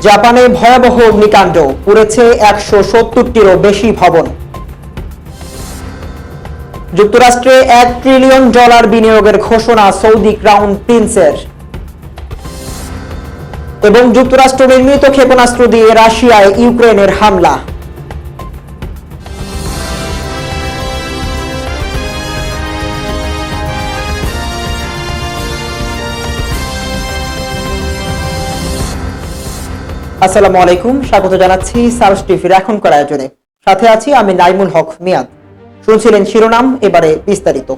জাপানে ভয়াবহ অগ্নিকাণ্ড পুড়েছে একশো সত্তরটিরও বেশি ভবন। যুক্তরাষ্ট্রে এক ট্রিলিয়ন ডলার বিনিয়োগের ঘোষণা সৌদি ক্রাউন প্রিন্সের। এবং যুক্তরাষ্ট্র নির্মিত ক্ষেপণাস্ত্র দিয়ে রাশিয়ায় ইউক্রেনের হামলা। আসসালামু আলাইকুম, স্বাগত জানাচ্ছি সার্স টিভির এখনকার আয়োজনে। সাথে আছি আমি নাইমুল হক মিয়াদ। শুনছিলেন শিরোনাম, এবারে বিস্তারিত।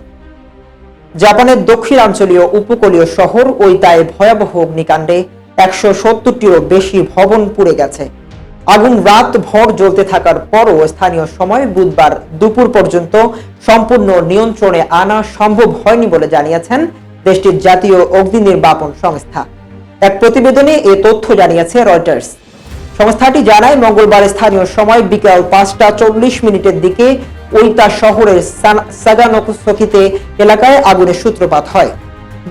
জাপানের দক্ষিণাঞ্চলীয় উপকূলীয় শহর ওইতায় ভয়াবহ অগ্নিকাণ্ডে একশো সত্তরটিরও বেশি ভবন পুড়ে গেছে। আগুন রাত ভর জ্বলতে থাকার পরও স্থানীয় সময় বুধবার দুপুর পর্যন্ত সম্পূর্ণ নিয়ন্ত্রণে আনা সম্ভব হয়নি বলে জানিয়েছেন দেশটির জাতীয় অগ্নি নির্বাপন সংস্থা। এক প্রতিবেদনে এ তথ্য জানিয়েছে রয়টার্স। সংস্থাটি জানায়, মঙ্গলবার স্থানীয় সময় বিকাল পাঁচটা চল্লিশ মিনিটের দিকে ওইতা শহরের সাগানোকসকিতে এলাকায় আগুনের সূত্রপাত হয়।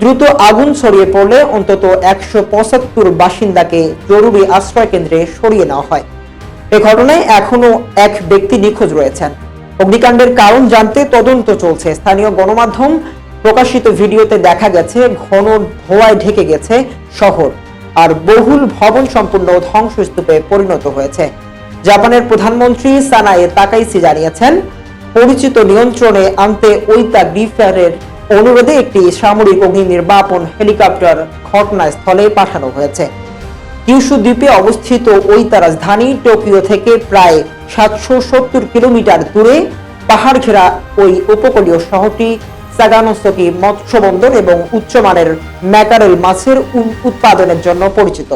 দ্রুত আগুন ছড়িয়ে পড়লে অন্তত একশো পঁচাত্তর বাসিন্দাকে জরুরি আশ্রয় কেন্দ্রে সরিয়ে নেওয়া হয়। এ ঘটনায় এখনও এক ব্যক্তি নিখোঁজ রয়েছেন। অগ্নিকাণ্ডের কারণ জানতে তদন্ত চলছে। স্থানীয় গণমাধ্যম প্রকাশিত ভিডিওতে দেখা গেছে, ঘন ধোঁয়ায় ঢেকে গেছে শহর আর বহুল ভবন সম্পূর্ণ ধ্বংসস্তূপে পরিণত হয়েছে। জাপানের প্রধানমন্ত্রী সানায়ে তাকাইসি জানিয়েছেন, পরিচিত নিয়ন্ত্রণে আনতে ওইতা গ্রিফারের অনুরোধে একটি সামরিক অগ্নি নির্বাপন হেলিকপ্টার ঘটনাস্থলে পাঠানো হয়েছে। কিউশু দ্বীপে অবস্থিত ওইতা রাজধানী টোকিও থেকে প্রায় সাতশো সত্তর কিলোমিটার দূরে পাহাড় ঘেরা ওই উপকূলীয় শহরটি সাগানোসকি মৎস্য বন্দর এবং উচ্চমানের ম্যাকারেল মাছের উৎপাদনের জন্য পরিচিত।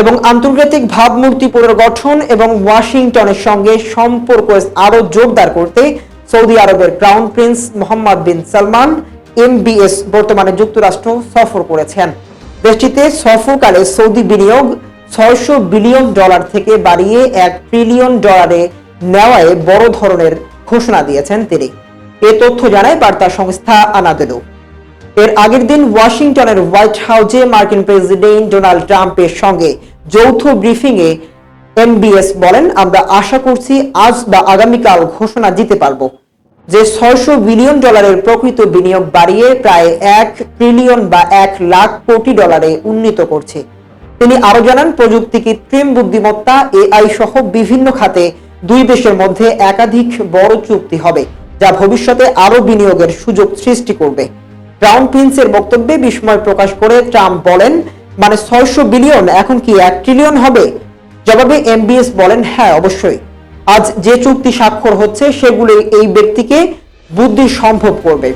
এবং আন্তর্জাতিক ভাবমূর্তি পুনর্গঠন এবং ওয়াশিংটনের সঙ্গে সম্পর্ক আরও জোরদার করতে সৌদি আরবের crown prince Mohammed bin Salman MBS বর্তমানে যুক্তরাষ্ট্র সফর করেছেন। দেশটিতে সফরকালে সৌদি বিনিয়োগ ছয়শো বিলিয়ন ডলার থেকে বাড়িয়ে এক ট্রিলিয়ন ডলারে নেওয়ায় বড় ধরনের ঘোষণা দিয়েছেন তিনি। এ তথ্য জানায় বার্তা সংস্থা আনাদেলু। এর আগের দিন ওয়াশিংটনের হোয়াইট হাউসে মার্কিন প্রেসিডেন্ট ডোনাল্ড ট্রাম্পের সঙ্গে যৌথ ব্রিফিংয়ে এমবিএস বলেন, আমরা আশা করছি আজ বা আগামীকাল ঘোষণা দিতে পারব যে ছয়শো বিলিয়ন ডলারের প্রকৃত বিনিয়োগ বাড়িয়ে প্রায় এক ট্রিলিয়ন বা এক লাখ কোটি ডলারে উন্নীত করছে। তিনি আরও জানান, প্রযুক্তি কৃত্রিম বুদ্ধিমত্তা, এআই সহ বিভিন্ন খাতে দুই দেশের মধ্যে একাধিক বড় চুক্তি হবে। যা ভবিষ্যতে আরও বিনিয়োগের সুযোগ সৃষ্টি করবে। ক্রাউন প্রিন্সের বক্তব্যে বিস্ময় প্রকাশ করে ট্রাম্প বলেন মানে ছয়শো বিলিয়ন, এখন কি এক ট্রিলিয়ন হবে? জবাবে এমবিএস বলেন হ্যাঁ অবশ্যই। আজ যে চুক্তি স্বাক্ষর হচ্ছে, সেগুলো এই ব্যক্তিকে বুদ্ধি সম্ভব করবে।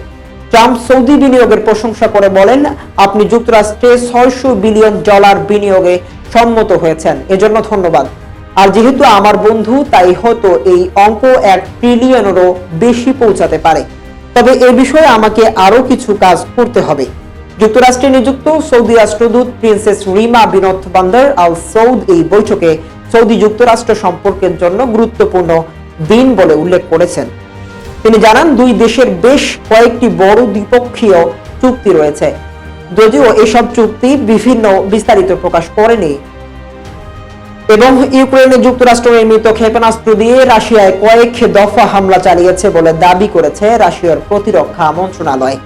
ট্রাম্প সৌদি বিনিয়োগের প্রশংসা করে বলেন, আপনি যুক্তরাষ্ট্রে ছয়শো বিলিয়ন ডলার বিনিয়োগে সম্মত হয়েছেন। এজন্য ধন্যবাদ। আর যেহেতু আমার বন্ধু, তাই হয়তো এই অঙ্ক এক ট্রিলিয়নেরও বেশি পৌঁছাতে পারে। তবে এ বিষয়ে আমাকে আরও কিছু কাজ করতে হবে। যুক্তরাষ্ট্রে নিযুক্ত সৌদি রাষ্ট্রদূত প্রিন্সেস রিমা বিনোদ বান্দার আল সৌদ এই বৈঠকে সৌদি যুক্তরাষ্ট্র সম্পর্কের জন্য গুরুত্বপূর্ণ দিন বলে উল্লেখ করেছেন। তিনি জানান, দুই দেশের বেশ কয়েকটি বড় দ্বিপক্ষীয় চুক্তি রয়েছে। যদিও এসব চুক্তি বিভিন্ন বিস্তারিত প্রকাশ করেনি। এবং ইউক্রেনে যুক্তরাষ্ট্র নির্মিত ক্ষেপণাস্ত্র দিয়ে রাশিয়ায় কয়েক দফা হামলা চালিয়েছে বলে দাবি করেছে রাশিয়ার প্রতিরক্ষা মন্ত্রণালয়।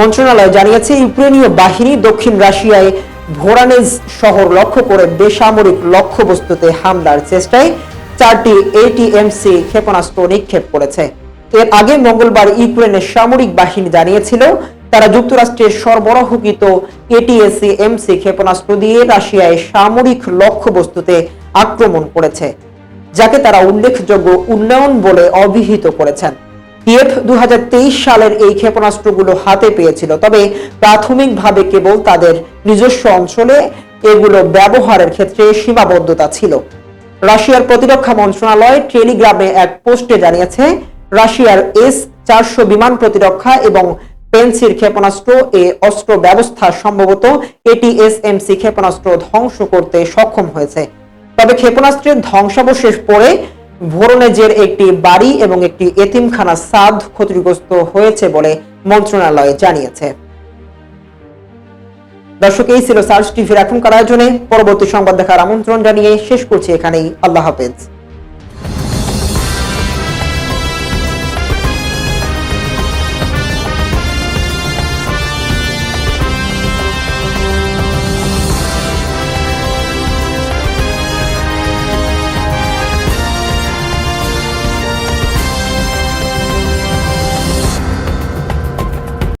মন্ত্রণালয় জানিয়েছে, ইউক্রেনীয় বাহিনী দক্ষিণ রাশিয়ায় ভোরানেজ শহর লক্ষ্য করে বেসামরিক লক্ষ্যবস্তুতে হামলার চেষ্টায় চারটি এটিএমসি ক্ষেপণাস্ত্র নিক্ষেপ করেছে। এর আগে মঙ্গলবার ইউক্রেনের সামরিক বাহিনী জানিয়েছিল তারা যুক্তরাষ্ট্রের সরবরাহকৃত এটিএসি এমসি ক্ষেপণাস্ত্র দিয়ে রাশিয়ায় সামরিক লক্ষ্যবস্তুতে আক্রমণ করেছে, যাকে তারা উল্লেখযোগ্য উন্নয়ন বলে অভিহিত করেছেন। কিয়েভ দু সালের এই ক্ষেপণাস্ত্রগুলো হাতে পেয়েছিল, তবে প্রাথমিকভাবে কেবল তাদের নিজস্ব অঞ্চলে এগুলো ব্যবহারের ক্ষেত্রে সীমাবদ্ধতা ছিল। রাশিয়ার প্রতিরক্ষা মন্ত্রণালয় টেলিগ্রামে এক পোস্টে জানিয়েছে, রাশিয়ার এস চারশো বিমান প্রতিরক্ষা এবং পেন্সির ক্ষেপণাস্ত্র এ অস্ত্র ব্যবস্থা সম্ভবত এটিএসএমসি ক্ষেপণাস্ত্র ধ্বংস করতে সক্ষম হয়েছে। তবে ক্ষেপণাস্ত্রের ধ্বংসাবশেষ পড়ে ভোরনেজের একটি বাড়ি এবং একটি এতিমখানা সাদ ক্ষতিগ্রস্ত হয়েছে বলে মন্ত্রণালয় জানিয়েছে। দর্শক, এই ছিল সার্চ টিভির এখনকার আয়োজনে। পরবর্তী সংবাদ দেখার আমন্ত্রণ জানিয়ে শেষ করছি এখানেই। আল্লাহ হাফেজ।